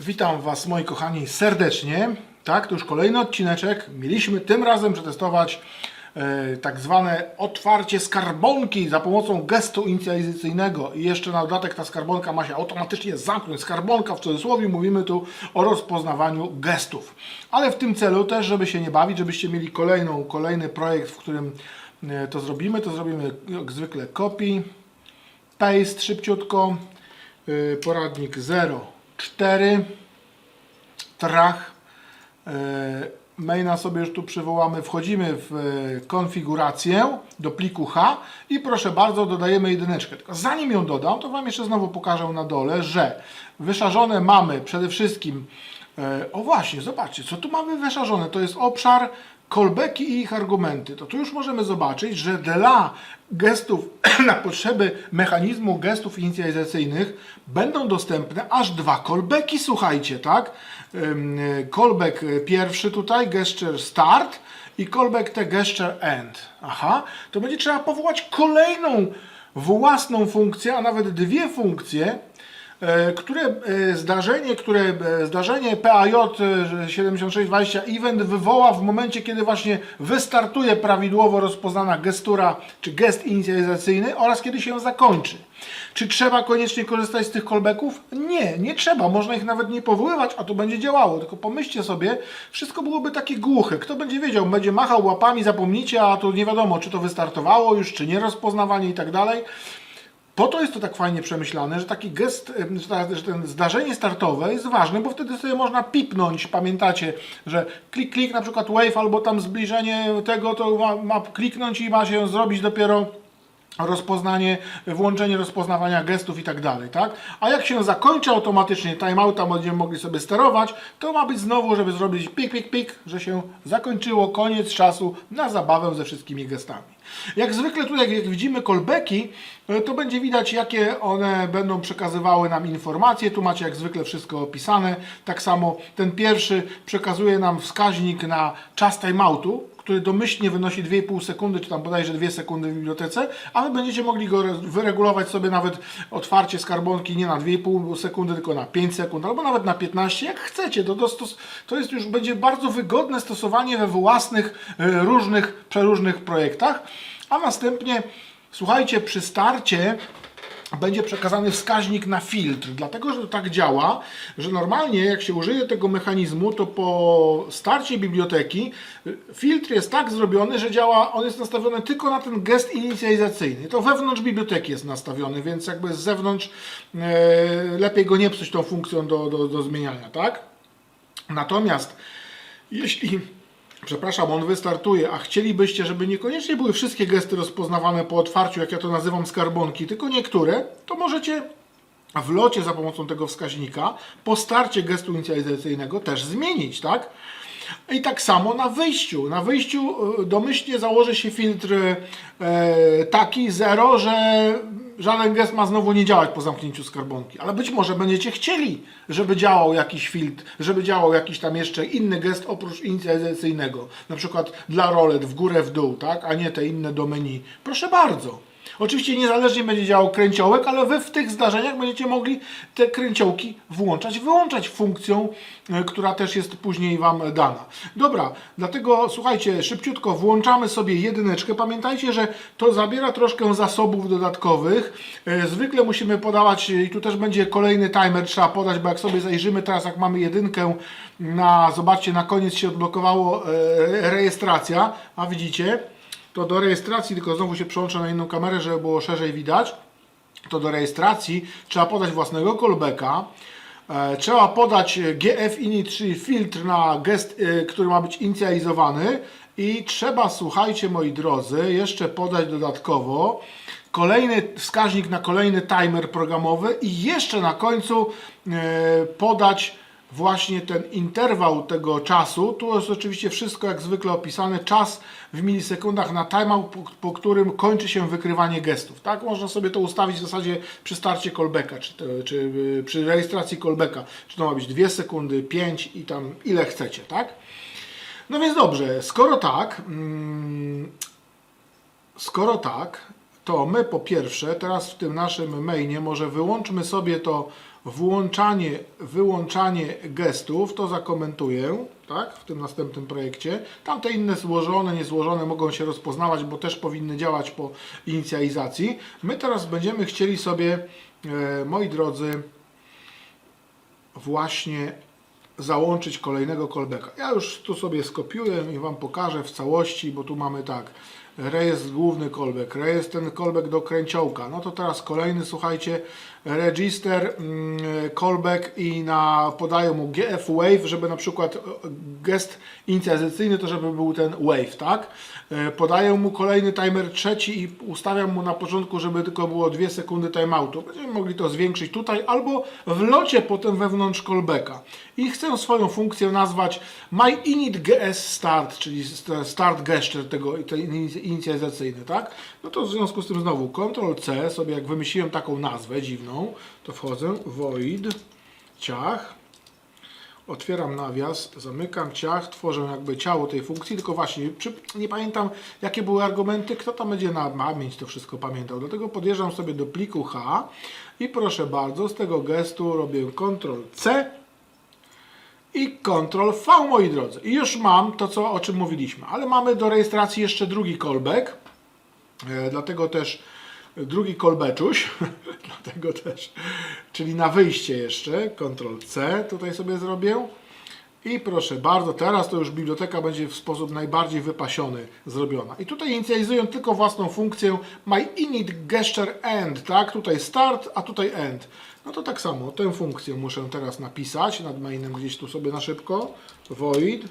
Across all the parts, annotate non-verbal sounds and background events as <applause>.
Witam Was, moi kochani, serdecznie. Tak, to już kolejny odcineczek. Mieliśmy tym razem przetestować e, tak zwane otwarcie skarbonki za pomocą gestu inicjalizacyjnego. I jeszcze na dodatek ta skarbonka ma się automatycznie zamknąć. Skarbonka w cudzysłowie, mówimy tu o rozpoznawaniu gestów. Ale w tym celu też, żeby się nie bawić, żebyście mieli kolejną, kolejny projekt, w którym e, to zrobimy, to zrobimy jak zwykle copy, paste szybciutko, e, poradnik 04 trach. E, Maina sobie już tu przywołamy, wchodzimy w e, konfigurację do pliku H i proszę bardzo dodajemy jedyneczkę. Tylko zanim ją dodam, to Wam jeszcze znowu pokażę na dole, że wyszarzone mamy przede wszystkim, e, o właśnie, zobaczcie, co tu mamy wyszarzone, to jest obszar callbacki i ich argumenty. To tu już możemy zobaczyć, że dla gestów <clears throat> na potrzeby mechanizmu gestów inicjalizacyjnych będą dostępne aż dwa callbacki, słuchajcie, tak? Callback pierwszy tutaj, gesture start i callback te gesture end. Aha, to będzie trzeba powołać kolejną własną funkcję, a nawet dwie funkcje, które e, zdarzenie, które e, zdarzenie PAJ e, 7620 event wywoła w momencie, kiedy właśnie wystartuje prawidłowo rozpoznana gestura czy gest inicjalizacyjny oraz kiedy się zakończy. Czy trzeba koniecznie korzystać z tych callbacków? Nie, nie trzeba. Można ich nawet nie powoływać, a to będzie działało. Tylko pomyślcie sobie, wszystko byłoby takie głuche. Kto będzie wiedział, będzie machał łapami, zapomnicie, a to nie wiadomo, czy to wystartowało już, czy nie rozpoznawanie i tak dalej. Po to jest to tak fajnie przemyślane, że taki gest, że ten zdarzenie startowe jest ważne, bo wtedy sobie można pipnąć, pamiętacie, że klik, klik, na przykład wave albo tam zbliżenie tego, to ma, ma kliknąć i ma się zrobić dopiero rozpoznanie, włączenie rozpoznawania gestów i tak dalej, tak? A jak się zakończy automatycznie timeouta, będziemy mogli sobie sterować, to ma być znowu, żeby zrobić pik, pik, pik, że się zakończyło, koniec czasu na zabawę ze wszystkimi gestami. Jak zwykle tutaj, jak widzimy callbacki, e, to będzie widać, jakie one będą przekazywały nam informacje. Tu macie jak zwykle wszystko opisane. Tak samo ten pierwszy przekazuje nam wskaźnik na czas timeoutu, który domyślnie wynosi 2,5 sekundy, czy tam bodajże 2 sekundy w bibliotece, a wy będziecie mogli go re- wyregulować sobie nawet otwarcie skarbonki nie na 2,5 sekundy, tylko na 5 sekund, albo nawet na 15, jak chcecie. To, to jest już będzie bardzo wygodne stosowanie we własnych, e, różnych, przeróżnych projektach, a następnie, słuchajcie, przy starcie będzie przekazany wskaźnik na filtr, dlatego że to tak działa, że normalnie jak się użyje tego mechanizmu, to po starcie biblioteki y, filtr jest tak zrobiony, że działa, on jest nastawiony tylko na ten gest inicjalizacyjny. To wewnątrz biblioteki jest nastawiony, więc jakby z zewnątrz e, lepiej go nie psuć tą funkcją do, do, do zmieniania, tak? Natomiast jeśli, przepraszam, on wystartuje, a chcielibyście, żeby niekoniecznie były wszystkie gesty rozpoznawane po otwarciu, jak ja to nazywam, skarbonki, tylko niektóre, to możecie w locie za pomocą tego wskaźnika po starcie gestu inicjalizacyjnego też zmienić, tak? I tak samo na wyjściu. Na wyjściu y, domyślnie założy się filtr e, taki zero, że żaden gest ma znowu nie działać po zamknięciu skarbonki. Ale być może będziecie chcieli, żeby działał jakiś filtr, żeby działał jakiś tam jeszcze inny gest oprócz inicjalizacyjnego. Na przykład dla rolet w górę, w dół, tak? A nie te inne do menu. Proszę bardzo. Oczywiście niezależnie będzie działał kręciołek, ale wy w tych zdarzeniach będziecie mogli te kręciołki włączać, wyłączać funkcją, e, która też jest później Wam dana. Dobra, dlatego słuchajcie, szybciutko włączamy sobie jedyneczkę. Pamiętajcie, że to zabiera troszkę zasobów dodatkowych. E, Zwykle musimy podawać, i tu też będzie kolejny timer trzeba podać, bo jak sobie zajrzymy teraz, jak mamy jedynkę na, zobaczcie, na koniec się odblokowało e, rejestracja, a widzicie, to do rejestracji, tylko znowu się przełączę na inną kamerę, żeby było szerzej widać, to do rejestracji trzeba podać własnego callbacka, e, trzeba podać GF init, czyli filtr na gest, e, który ma być inicjalizowany. I trzeba, słuchajcie moi drodzy, jeszcze podać dodatkowo kolejny wskaźnik na kolejny timer programowy i jeszcze na końcu e, podać właśnie ten interwał tego czasu. Tu jest oczywiście wszystko jak zwykle opisane. Czas w milisekundach na timeout, po, po którym kończy się wykrywanie gestów. Tak można sobie to ustawić w zasadzie przy starcie callbacka, czy, czy y, przy rejestracji callbacka. Czy to ma być 2 sekundy, 5 i tam ile chcecie, tak? No więc dobrze, skoro tak, mm, skoro tak, to my po pierwsze, teraz w tym naszym mainie, może wyłączmy sobie to włączanie, wyłączanie gestów, to zakomentuję, tak, w tym następnym projekcie. Tamte inne złożone, niezłożone mogą się rozpoznawać, bo też powinny działać po inicjalizacji. My teraz będziemy chcieli sobie, e, moi drodzy, właśnie załączyć kolejnego callbacka. Ja już tu sobie skopiuję i Wam pokażę w całości, bo tu mamy tak, rejestr główny callback, rejestr ten callback do kręciołka. No to teraz kolejny, słuchajcie, register mm, callback i na, podają mu GF wave, żeby na przykład e, gest inicjacyjny to żeby był ten wave, tak? E, Podają mu kolejny timer trzeci i ustawiam mu na początku, żeby tylko było 2 sekundy timeoutu. Będziemy mogli to zwiększyć tutaj albo w locie potem wewnątrz callbacka. I chcę swoją funkcję nazwać myinitGS_start, czyli st- start gesture tego tej inic- inicjalizacyjny, tak? No to w związku z tym znowu Ctrl C sobie jak wymyśliłem taką nazwę dziwną, to wchodzę void ciach otwieram nawias, zamykam ciach, tworzę jakby ciało tej funkcji, tylko właśnie przy, nie pamiętam jakie były argumenty, kto tam będzie na pamięć to wszystko pamiętał. Dlatego podjeżdżam sobie do pliku H i proszę bardzo, z tego gestu robię Ctrl C i Ctrl V, moi drodzy. I już mam to, co, o czym mówiliśmy. Ale mamy do rejestracji jeszcze drugi callback, e, dlatego też drugi kolbeczuś, <laughs> dlatego też, czyli na wyjście jeszcze, Ctrl C tutaj sobie zrobię. I proszę bardzo, teraz to już biblioteka będzie w sposób najbardziej wypasiony zrobiona. I tutaj inicjalizuję tylko własną funkcję my init gesture end, tak? Tutaj start, a tutaj end. No to tak samo, tę funkcję muszę teraz napisać nad mainem gdzieś tu sobie na szybko. Void,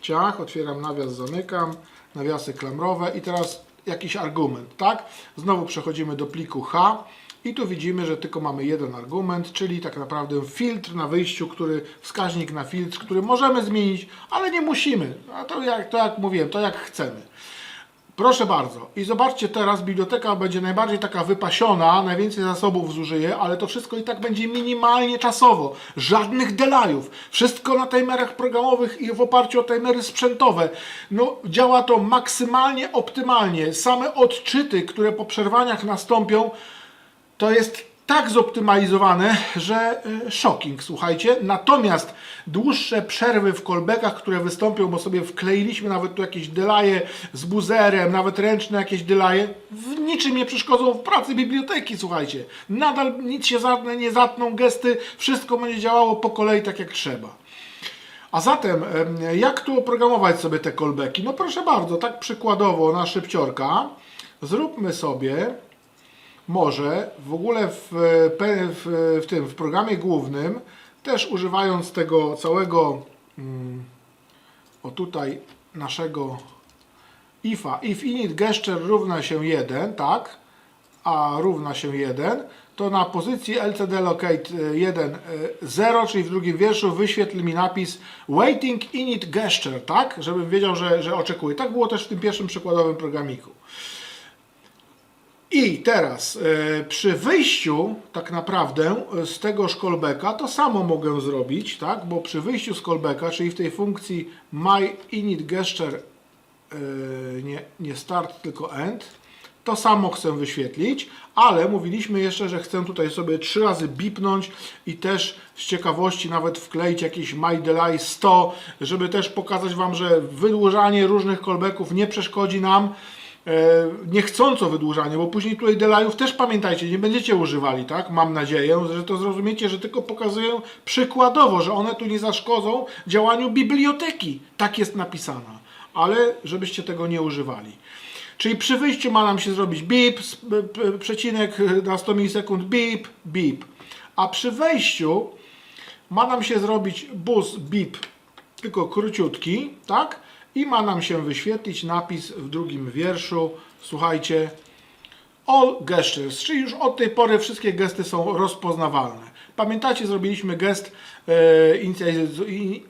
ciach, otwieram nawias, zamykam, nawiasy klamrowe i teraz jakiś argument, tak? Znowu przechodzimy do pliku H i tu widzimy, że tylko mamy jeden argument, czyli tak naprawdę filtr na wyjściu, który wskaźnik na filtr, który możemy zmienić, ale nie musimy. A to jak, to jak mówiłem, to jak chcemy. Proszę bardzo. I zobaczcie teraz, biblioteka będzie najbardziej taka wypasiona, najwięcej zasobów zużyje, ale to wszystko i tak będzie minimalnie czasowo. Żadnych delajów. Wszystko na timerach programowych i w oparciu o timery sprzętowe. No, działa to maksymalnie optymalnie. Same odczyty, które po przerwaniach nastąpią, to jest tak zoptymalizowane, że y, shocking, słuchajcie. Natomiast dłuższe przerwy w callbackach, które wystąpią, bo sobie wkleiliśmy nawet tu jakieś delaje z buzerem, nawet ręczne jakieś delaje, w niczym nie przeszkodzą w pracy biblioteki, słuchajcie. Nadal nic się zatnę, nie zatną gesty, wszystko będzie działało po kolei tak jak trzeba. A zatem, em, jak tu oprogramować sobie te callbacki? No proszę bardzo, tak przykładowo na szybciorka, zróbmy sobie może w ogóle w, w, w tym w programie głównym, też używając tego całego mm, o tutaj naszego ifa, if init gesture równa się 1, tak, a równa się 1, to na pozycji lcd locate 1 0, czyli w drugim wierszu wyświetl mi napis waiting init gesture, tak, żebym wiedział, że, że oczekuję. Tak było też w tym pierwszym przykładowym programiku. I teraz e, przy wyjściu tak naprawdę e, z tego callbacka to samo mogę zrobić, tak? Bo przy wyjściu z callbacka, czyli w tej funkcji my init gesture e, nie, nie start, tylko end, to samo chcę wyświetlić, ale mówiliśmy jeszcze, że chcę tutaj sobie trzy razy bipnąć i też z ciekawości nawet wkleić jakiś my delay 100, żeby też pokazać Wam, że wydłużanie różnych callbacków nie przeszkodzi nam niechcąco wydłużanie, bo później tutaj delayów też pamiętajcie, nie będziecie używali, tak? Mam nadzieję, że to zrozumiecie, że tylko pokazuję przykładowo, że one tu nie zaszkodzą działaniu biblioteki. Tak jest napisana, ale żebyście tego nie używali. Czyli przy wyjściu ma nam się zrobić bip, przecinek na 100 milisekund, bip, bip. A przy wejściu ma nam się zrobić bus bip, tylko króciutki, tak? I ma nam się wyświetlić napis w drugim wierszu. Słuchajcie, all gestures, czyli już od tej pory wszystkie gesty są rozpoznawalne. Pamiętacie, zrobiliśmy gest e,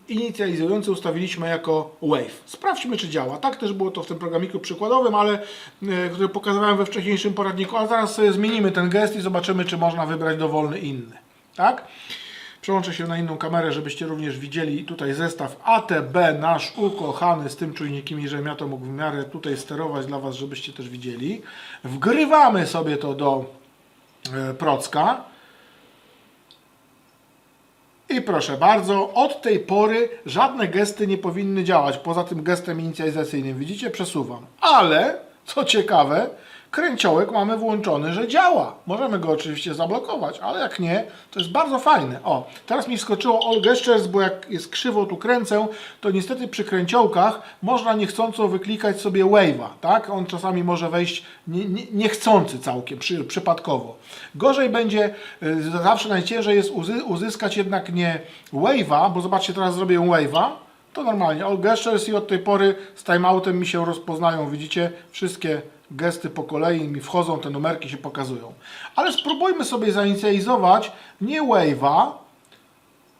inicjalizujący, ustawiliśmy jako wave. Sprawdźmy, czy działa. Tak też było to w tym programiku przykładowym, ale e, który pokazywałem we wcześniejszym poradniku, a zaraz sobie zmienimy ten gest i zobaczymy, czy można wybrać dowolny inny. Tak? Przełączę się na inną kamerę, żebyście również widzieli tutaj zestaw ATB, nasz ukochany z tym czujnikiem, i żebym ja to mógł w miarę tutaj sterować dla Was, żebyście też widzieli. Wgrywamy sobie to do e, procka. I proszę bardzo, od tej pory żadne gesty nie powinny działać, poza tym gestem inicjalizacyjnym. Widzicie, przesuwam. Ale, co ciekawe, kręciołek mamy włączony, że działa. Możemy go oczywiście zablokować, ale jak nie, to jest bardzo fajne. O, teraz mi wskoczyło All Gestures, bo jak jest krzywo tu kręcę, to niestety przy kręciołkach można niechcąco wyklikać sobie wave'a, tak? On czasami może wejść nie, nie, niechcący całkiem, przy, przypadkowo. Gorzej będzie, y, zawsze najciężej jest uzy, uzyskać jednak nie wave'a, bo zobaczcie, teraz zrobię wave'a, to normalnie all gestures i od tej pory z timeoutem mi się rozpoznają, widzicie, wszystkie gesty po kolei mi wchodzą, te numerki się pokazują. Ale spróbujmy sobie zainicjalizować nie wave'a,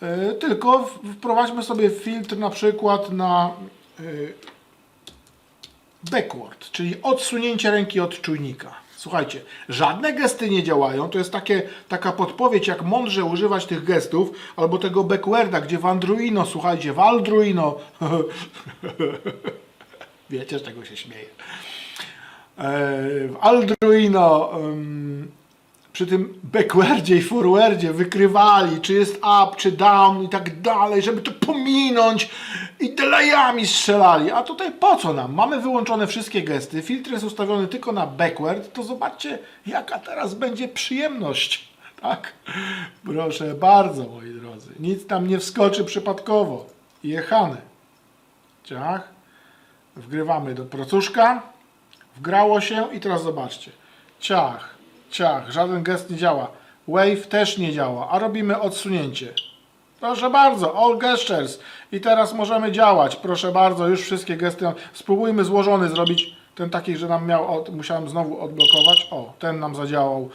yy, tylko wprowadźmy sobie filtr na przykład na yy, backward, czyli odsunięcie ręki od czujnika. Słuchajcie, żadne gesty nie działają. To jest takie, taka podpowiedź, jak mądrze używać tych gestów, albo tego backwarda, gdzie w Andruino, słuchajcie, w Aldruino. <laughs> Wiecie, z czego się śmieję. E, W Aldruino em, przy tym backwardzie i forwardzie wykrywali, czy jest up, czy down i tak dalej, żeby to pominąć i delayami strzelali. A tutaj po co nam? Mamy wyłączone wszystkie gesty, filtr jest ustawiony tylko na backward, to zobaczcie jaka teraz będzie przyjemność. <laughs> Tak? Proszę bardzo, moi drodzy. Nic tam nie wskoczy przypadkowo. Jechane. Ciach. Wgrywamy do procuszka. Wgrało się i teraz zobaczcie. Ciach, ciach, żaden gest nie działa. Wave też nie działa, a robimy odsunięcie. Proszę bardzo, all gestures. I teraz możemy działać. Proszę bardzo, już wszystkie gesty. Spróbujmy złożony zrobić. Ten taki, że nam miał, o, musiałem znowu odblokować. O, ten nam zadziałał.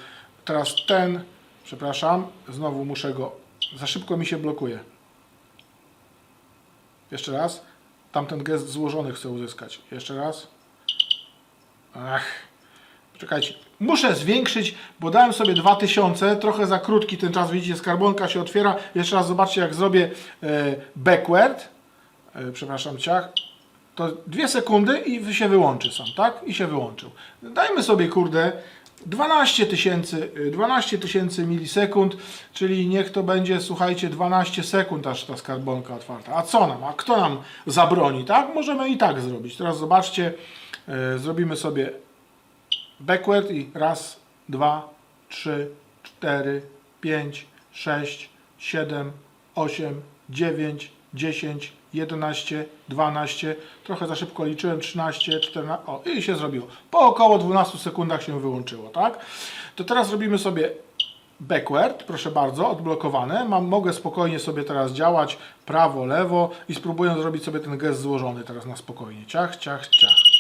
Teraz ten, przepraszam, znowu muszę go, za szybko mi się blokuje. Jeszcze raz. Tamten gest złożony chcę uzyskać. Jeszcze raz. Ach, czekajcie. Muszę zwiększyć, bo dałem sobie 2000, trochę za krótki ten czas, widzicie, skarbonka się otwiera. Jeszcze raz zobaczcie, jak zrobię e, backward, e, przepraszam, ciach, to dwie sekundy i się wyłączy sam, tak? I się wyłączył. Dajmy sobie, kurde, 12 tysięcy, y, 12 tysięcy milisekund, czyli niech to będzie, słuchajcie, 12 sekund, aż ta skarbonka otwarta. A co nam? A kto nam zabroni, tak? Możemy i tak zrobić. Teraz zobaczcie, zrobimy sobie backward i raz, dwa, trzy, cztery, pięć, sześć, siedem, osiem, dziewięć, dziesięć, jedenaście, dwanaście, trochę za szybko liczyłem, 13, 14, o i się zrobiło. Po około 12 sekundach się wyłączyło, tak? To teraz robimy sobie backward, proszę bardzo, odblokowane. Mam, mogę spokojnie sobie teraz działać prawo, lewo i spróbuję zrobić sobie ten gest złożony teraz na spokojnie. Ciach, ciach, ciach.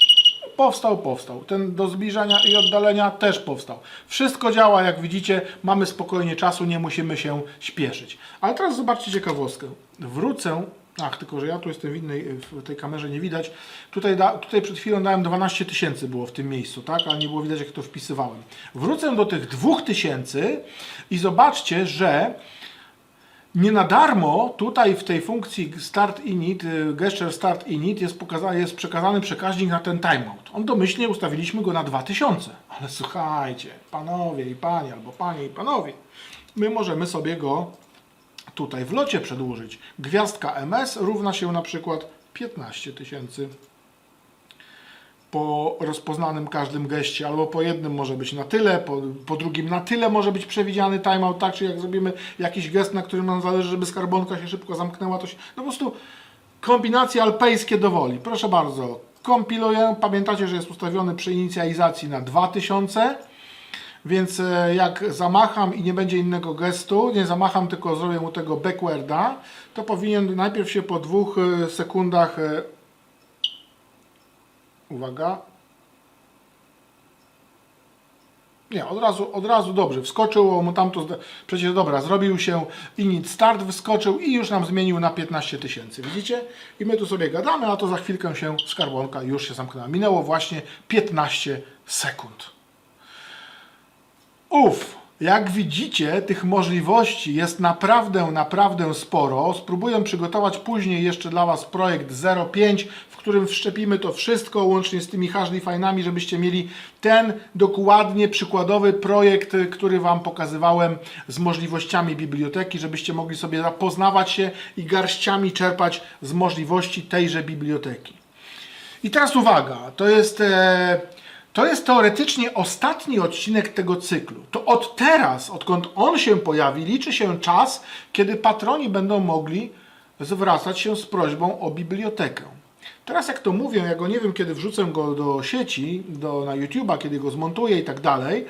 Powstał, powstał. Ten do zbliżania i oddalenia też powstał. Wszystko działa, jak widzicie, mamy spokojnie czasu, nie musimy się śpieszyć. Ale teraz zobaczcie ciekawostkę. Wrócę, ach, tylko że ja tu jestem w innej, w tej kamerze nie widać. Tutaj, da, tutaj przed chwilą dałem 12 tysięcy było w tym miejscu, tak? Ale nie było widać, jak to wpisywałem. Wrócę do tych 2000 i zobaczcie, że nie na darmo tutaj w tej funkcji Start Init, y, Gesture Start Init jest, pokazany, jest przekazany przekaźnik na ten timeout. On domyślnie ustawiliśmy go na 2000. Ale słuchajcie, panowie i panie, albo panie i panowie, my możemy sobie go tutaj w locie przedłużyć. Gwiazdka MS równa się na przykład 15 tysięcy po rozpoznanym każdym geście, albo po jednym może być na tyle, po, po drugim na tyle może być przewidziany timeout, tak, czy jak zrobimy jakiś gest, na którym nam zależy, żeby skarbonka się szybko zamknęła, to się, no po prostu kombinacje alpejskie dowoli. Proszę bardzo, kompiluję, pamiętacie, że jest ustawiony przy inicjalizacji na 2000, więc e, jak zamacham i nie będzie innego gestu, nie zamacham, tylko zrobię mu tego backwarda, to powinien najpierw się po dwóch e, sekundach e, Uwaga. Nie, od razu, od razu dobrze. Wskoczyło mu tamto. Przecież dobra, zrobił się init start, wyskoczył i już nam zmienił na 15 tysięcy. Widzicie? I my tu sobie gadamy, a to za chwilkę się skarbonka już się zamknęła. Minęło właśnie 15 sekund. Uff, Jak widzicie, tych możliwości jest naprawdę, naprawdę sporo. Spróbuję przygotować później jeszcze dla Was projekt 05, w którym wszczepimy to wszystko, łącznie z tymi hashtag fajnami, żebyście mieli ten dokładnie przykładowy projekt, który Wam pokazywałem z możliwościami biblioteki, żebyście mogli sobie zapoznawać się i garściami czerpać z możliwości tejże biblioteki. I teraz uwaga, to jest, e, to jest teoretycznie ostatni odcinek tego cyklu. To od teraz, odkąd on się pojawi, liczy się czas, kiedy patroni będą mogli zwracać się z prośbą o bibliotekę. Teraz jak to mówię, ja go nie wiem kiedy wrzucę go do sieci, do, na YouTube'a, kiedy go zmontuję i tak dalej,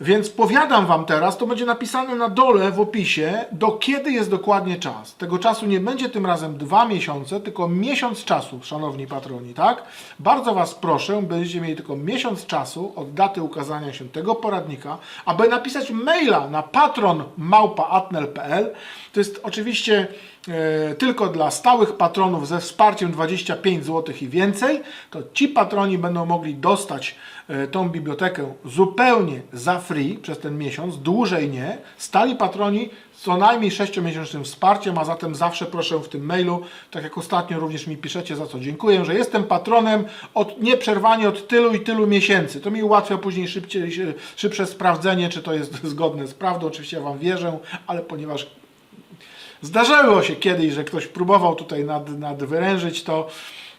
więc powiadam Wam teraz, to będzie napisane na dole w opisie, do kiedy jest dokładnie czas. Tego czasu nie będzie tym razem dwa miesiące, tylko miesiąc czasu, szanowni patroni, tak? Bardzo Was proszę, będziecie mieli tylko miesiąc czasu od daty ukazania się tego poradnika, aby napisać maila na patron.małpa.atnel.pl. To jest oczywiście tylko dla stałych patronów ze wsparciem 25 zł i więcej. To ci patroni będą mogli dostać e, tą bibliotekę zupełnie za free przez ten miesiąc, dłużej nie. Stali patroni co najmniej 6-miesięcznym wsparciem, a zatem zawsze proszę w tym mailu, tak jak ostatnio również mi piszecie, za co dziękuję, że jestem patronem od, nieprzerwanie od tylu i tylu miesięcy. To mi ułatwia później szybciej, szybsze sprawdzenie, czy to jest <laughs> zgodne z prawdą. Oczywiście ja Wam wierzę, ale ponieważ Zdarzało się kiedyś, że ktoś próbował tutaj nad, nadwyrężyć to,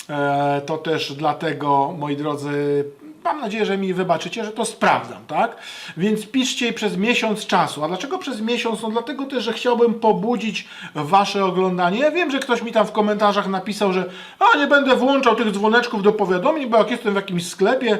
e, to też dlatego, moi drodzy, mam nadzieję, że mi wybaczycie, że to sprawdzam, tak? Więc piszcie przez miesiąc czasu. A dlaczego przez miesiąc? No dlatego też, że chciałbym pobudzić wasze oglądanie. Ja wiem, że ktoś mi tam w komentarzach napisał, że a nie będę włączał tych dzwoneczków do powiadomień, bo jak jestem w jakimś sklepie,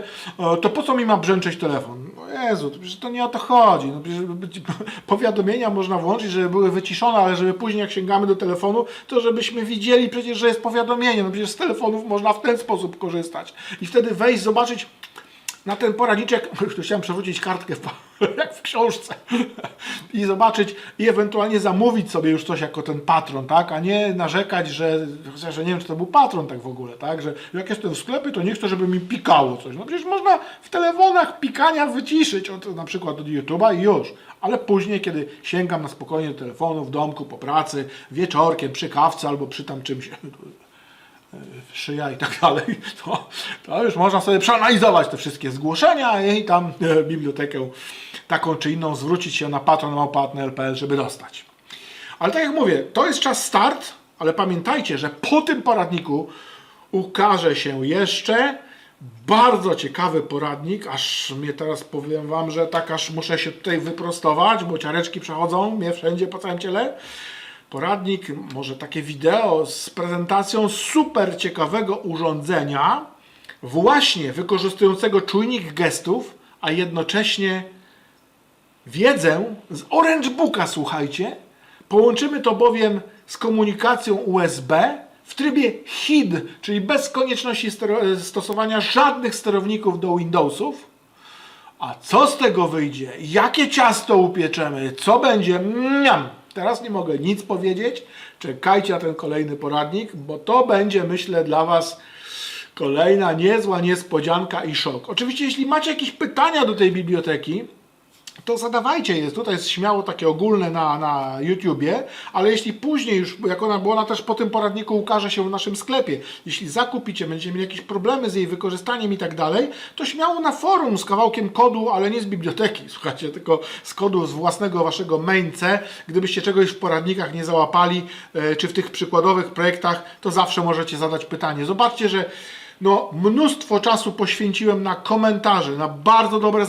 to po co mi ma brzęczeć telefon? No Jezu, to to nie o to chodzi. No <laughs> powiadomienia można włączyć, żeby były wyciszone, ale żeby później jak sięgamy do telefonu, to żebyśmy widzieli przecież, że jest powiadomienie. No przecież z telefonów można w ten sposób korzystać. I wtedy wejść, zobaczyć, na ten poradniczek, <laughs> tu chciałem przewrócić kartkę w, <laughs> jak w książce i zobaczyć i ewentualnie zamówić sobie już coś jako ten patron, tak, a nie narzekać, że, ja nie wiem, czy to był patron tak w ogóle, tak, że jak jestem w sklepie, to nie chcę, żeby mi pikało coś. No przecież można w telefonach pikania wyciszyć, od, na przykład od YouTube'a i już. Ale później, kiedy sięgam na spokojnie do telefonu, w domku, po pracy, wieczorkiem, przy kawce albo przy tam czymś, <laughs> szyja i tak dalej, to, to już można sobie przeanalizować te wszystkie zgłoszenia i tam e, bibliotekę taką czy inną zwrócić się na patron.pl, żeby dostać. Ale tak jak mówię, to jest czas start, ale pamiętajcie, że po tym poradniku ukaże się jeszcze bardzo ciekawy poradnik, aż mnie teraz powiem Wam, że tak aż muszę się tutaj wyprostować, bo ciareczki przechodzą mnie wszędzie po całym ciele. Poradnik, może takie wideo z prezentacją super ciekawego urządzenia, właśnie wykorzystującego czujnik gestów, a jednocześnie wiedzę z Orange Booka, słuchajcie. Połączymy to bowiem z komunikacją USB w trybie HID, czyli bez konieczności stosowania żadnych sterowników do Windowsów. A co z tego wyjdzie? Jakie ciasto upieczemy? Co będzie? Mniam! Teraz nie mogę nic powiedzieć. Czekajcie na ten kolejny poradnik, bo to będzie, myślę, dla Was kolejna niezła niespodzianka i szok. Oczywiście, jeśli macie jakieś pytania do tej biblioteki, to zadawajcie je. Tutaj jest śmiało takie ogólne na, na YouTubie, ale jeśli później już, jak ona, bo ona też po tym poradniku ukaże się w naszym sklepie, jeśli zakupicie, będziecie mieli jakieś problemy z jej wykorzystaniem i tak dalej, to śmiało na forum z kawałkiem kodu, ale nie z biblioteki, <laughs> słuchajcie, tylko z kodu z własnego waszego main C. Gdybyście czegoś w poradnikach nie załapali, e, czy w tych przykładowych projektach, to zawsze możecie zadać pytanie. Zobaczcie, że no, mnóstwo czasu poświęciłem na komentarze, na bardzo dobre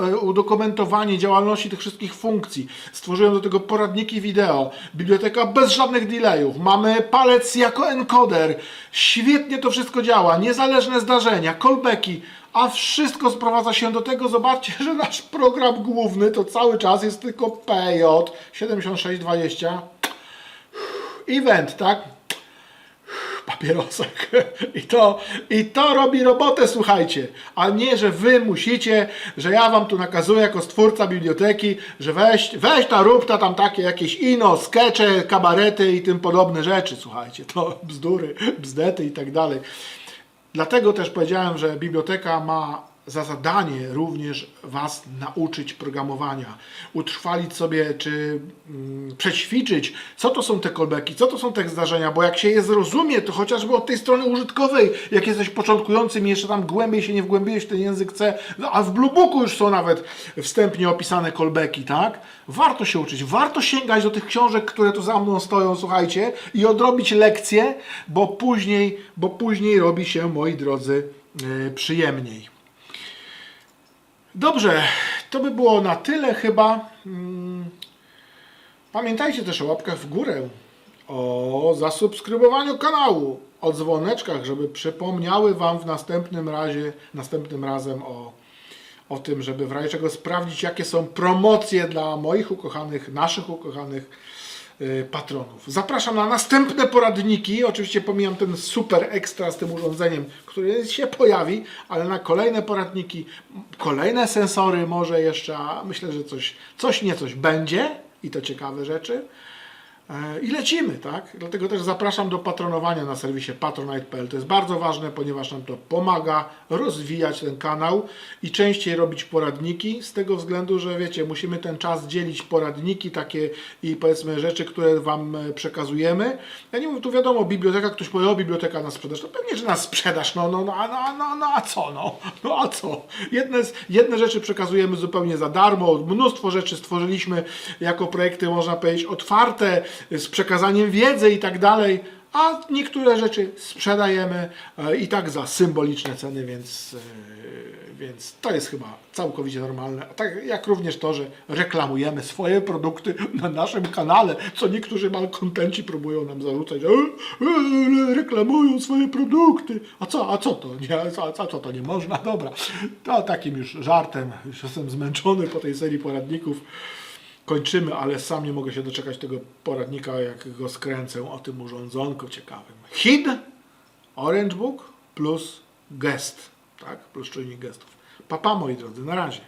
e, udokumentowanie działalności tych wszystkich funkcji. Stworzyłem do tego poradniki wideo, biblioteka bez żadnych delayów, mamy palec jako encoder, świetnie to wszystko działa, niezależne zdarzenia, callbacki, a wszystko sprowadza się do tego, zobaczcie, <laughs> że nasz program główny to cały czas jest tylko PJ 7620 event, tak? Papierosek. <laughs> I to, I to robi robotę, słuchajcie. A nie, że wy musicie, że ja wam tu nakazuję jako stwórca biblioteki, że weź, weź ta rób ta tam takie jakieś ino, skecze, kabarety i tym podobne rzeczy, słuchajcie. To bzdury, bzdety i tak dalej. Dlatego też powiedziałem, że biblioteka ma za zadanie również Was nauczyć programowania, utrwalić sobie, czy mm, przećwiczyć, co to są te callbacki, co to są te zdarzenia, bo jak się je zrozumie, to chociażby od tej strony użytkowej, jak jesteś początkującym i jeszcze tam głębiej się nie wgłębiłeś w ten język C, no, a w Bluebooku już są nawet wstępnie opisane callbacki, tak? Warto się uczyć, warto sięgać do tych książek, które tu za mną stoją, słuchajcie, i odrobić lekcje, bo później, bo później robi się, moi drodzy, yy, przyjemniej. Dobrze, to by było na tyle chyba. Mm, Pamiętajcie też o łapkach w górę, o zasubskrybowaniu kanału, o dzwoneczkach, żeby przypomniały Wam w następnym razie, następnym razem o, o tym, żeby w razie czego sprawdzić, jakie są promocje dla moich ukochanych, naszych ukochanych patronów. Zapraszam na następne poradniki. Oczywiście pomijam ten super ekstra z tym urządzeniem, który się pojawi, ale na kolejne poradniki, kolejne sensory może jeszcze, myślę, że coś, coś nie coś będzie i to ciekawe rzeczy. E, I lecimy, tak? Dlatego też zapraszam do patronowania na serwisie patronite.pl. To jest bardzo ważne, ponieważ nam to pomaga rozwijać ten kanał i częściej robić poradniki, z tego względu, że wiecie, musimy ten czas dzielić poradniki takie i powiedzmy rzeczy, które Wam e, przekazujemy. Ja nie mówię, tu wiadomo, biblioteka, ktoś powie, o biblioteka na sprzedaż. No pewnie, że na sprzedaż, no, no, no, no, no, no a co, no, no a co? Jedne, jedne rzeczy przekazujemy zupełnie za darmo, mnóstwo rzeczy stworzyliśmy jako projekty, można powiedzieć, otwarte, z przekazaniem wiedzy i tak dalej, a niektóre rzeczy sprzedajemy e, i tak za symboliczne ceny, więc, e, więc to jest chyba całkowicie normalne. Tak jak również to, że reklamujemy swoje produkty <laughs> na naszym kanale, co niektórzy malkontenci próbują nam zarzucać, że e, reklamują swoje produkty. A co, a co to? Nie, a co to nie można? Dobra, to takim już żartem, już jestem zmęczony po tej serii poradników kończymy, ale sam nie mogę się doczekać tego poradnika, jak go skręcę o tym urządzonku ciekawym. HID, Orange Book plus gest, tak? Plus czujnik gestów. Papa, moi drodzy, na razie.